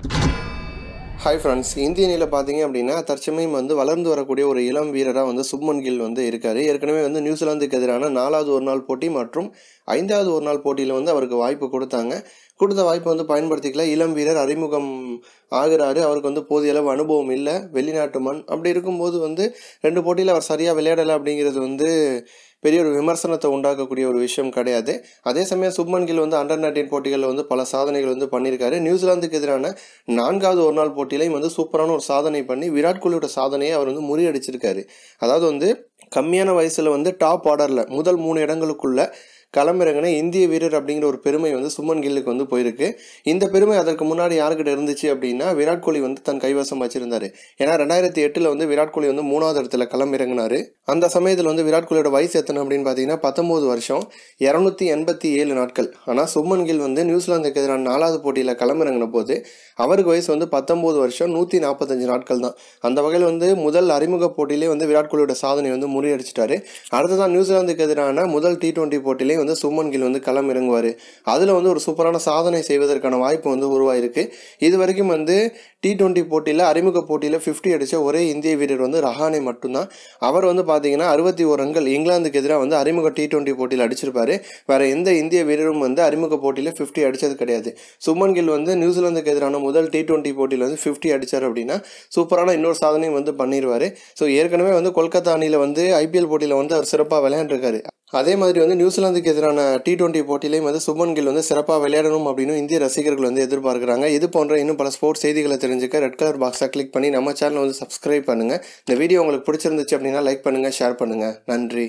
Hi friends இந்திய அணியில் பார்த்தீங்க அப்படின்னா தற்சமயம் வந்து வளர்ந்து வரக்கூடிய ஒரு இளம் வீரராக வந்து சுப்மன் கில் வந்து இருக்கார். ஏற்கனவே வந்து நியூசிலாந்துக்கு எதிரான நாலாவது ஒரு நாள் போட்டி மற்றும் ஐந்தாவது ஒரு நாள் போட்டியில் வந்து அவருக்கு வாய்ப்பு கொடுத்தாங்க. கொடுத்த வாய்ப்பை வந்து பயன்படுத்திக்கல. இளம் வீரர் அறிமுகம் ஆகிறாரு. அவருக்கு வந்து போதிய அளவு அனுபவம் இல்லை. வெளிநாட்டு மண். அப்படி இருக்கும்போது வந்து ரெண்டு போட்டியில் அவர் சரியாக விளையாடலை அப்படிங்கிறது வந்து பெரிய ஒரு விமர்சனத்தை உண்டாக்கக்கூடிய ஒரு விஷயம் கிடையாது. அதே சமயம் சுப்மன் கில் வந்து அண்டர் நைன்டீன் போட்டிகளில் வந்து பல சாதனைகள் வந்து பண்ணியிருக்காரு. நியூசிலாந்துக்கு எதிரான நான்காவது ஒரு நாள் போட்டியிலையும் வந்து சூப்பரான ஒரு சாதனை பண்ணி விராட் கோலியோட சாதனையை அவர் வந்து முறியடிச்சிருக்காரு. அதாவது வந்து கம்மியான வயசில் வந்து டாப் ஆர்டரில் முதல் மூணு இடங்களுக்குள்ள களமிறங்கின இந்திய வீரர் அப்படிங்கிற ஒரு பெருமை வந்து சுமன் கில்லுக்கு வந்து போயிருக்கு. இந்த பெருமை அதற்கு முன்னாடி யாருக்கிட்ட இருந்துச்சு அப்படின்னா விராட் கோலி வந்து தன் கைவசம் வச்சிருந்தாரு. ஏன்னா ரெண்டாயிரத்தி எட்டில் வந்து விராட் கோலி வந்து மூணாவது இடத்துல களமிறங்கினாரு அந்த சமயத்தில் வந்து விராட் கோலியோட வயசு எத்தனை அப்படின்னு பார்த்தீங்கன்னா பத்தொம்போது வருஷம் இரநூத்தி எண்பத்தி ஏழு நாட்கள். ஆனால் சுமன் கில் வந்து நியூசிலாந்துக்கு எதிரான நாலாவது போட்டியில் களமிறங்கின போது அவருக்கு வயசு வந்து பத்தொம்போது வருஷம் நூற்றி நாற்பத்தஞ்சு நாட்கள் தான். அந்த வகையில் வந்து முதல் அறிமுக போட்டியிலே வந்து விராட் கோலியோட சாதனை வந்து முறியடிச்சிட்டாரு. அடுத்ததான் நியூசிலாந்துக்கு எதிரான முதல் டி டுவெண்ட்டி போட்டியிலே வந்து சுமன் கில் வந்து களம் இறங்குவார். அதில் வந்து ஒரு சூப்பரான சாதனை செய்வதற்கான வாய்ப்பு வந்து உருவாயிருக்கு. இது வரைக்கும் வந்து டி டுவெண்ட்டி போட்டியில் அறிமுக போட்டியில் ஃபிஃப்டி அடித்த ஒரே இந்திய வீரர் வந்து ரஹானே மட்டும்தான். அவர் வந்து பார்த்தீங்கன்னா அறுபத்தி ஓர் ரன்கள் இங்கிலாந்துக்கு எதிராக வந்து அறிமுக டி டுவெண்ட்டி போட்டியில் அடிச்சிருப்பாரு. வேறு எந்த இந்திய வீரரும் வந்து அறிமுக போட்டியில் ஃபிஃப்டி அடித்தது கிடையாது. சுமன் கில் வந்து நியூசிலாந்துக்கு எதிரான முதல் டி டுவெண்ட்டி போட்டியில் வந்து ஃபிஃப்டி அடித்தார் அப்படின்னா சூப்பரான இன்னொரு சாதனையும் வந்து பண்ணிடுவார் ஸோ ஏற்கனவே வந்து கொல்கத்தா அணியில் வந்து ஐபிஎல் போட்டியில் வந்து அவர் சிறப்பாக விளையாண்டுருக்காரு. அதே மாதிரி வந்து நியூசிலாந்துக்கு எதிரான டி டுவெண்ட்டி போட்டியிலையும் வந்து சுமன் கில் வந்து சிறப்பாக விளையாடணும் அப்படின்னு இந்திய ரசிகர்கள் வந்து எதிர்பார்க்குறாங்க. இது போன்ற இன்னும் பல ஸ்போர்ட்ஸ் செய்திகளை தெரிஞ்சுக்க ரெட் கலர் பாக்ஸை கிளிக் பண்ணி நம்ம சேனலை வந்து சப்ஸ்கிரைப் பண்ணுங்கள் இந்த வீடியோ உங்களுக்கு பிடிச்சிருந்துச்சு அப்படின்னா லைக் பண்ணுங்கள் ஷேர் பண்ணுங்கள் நன்றி.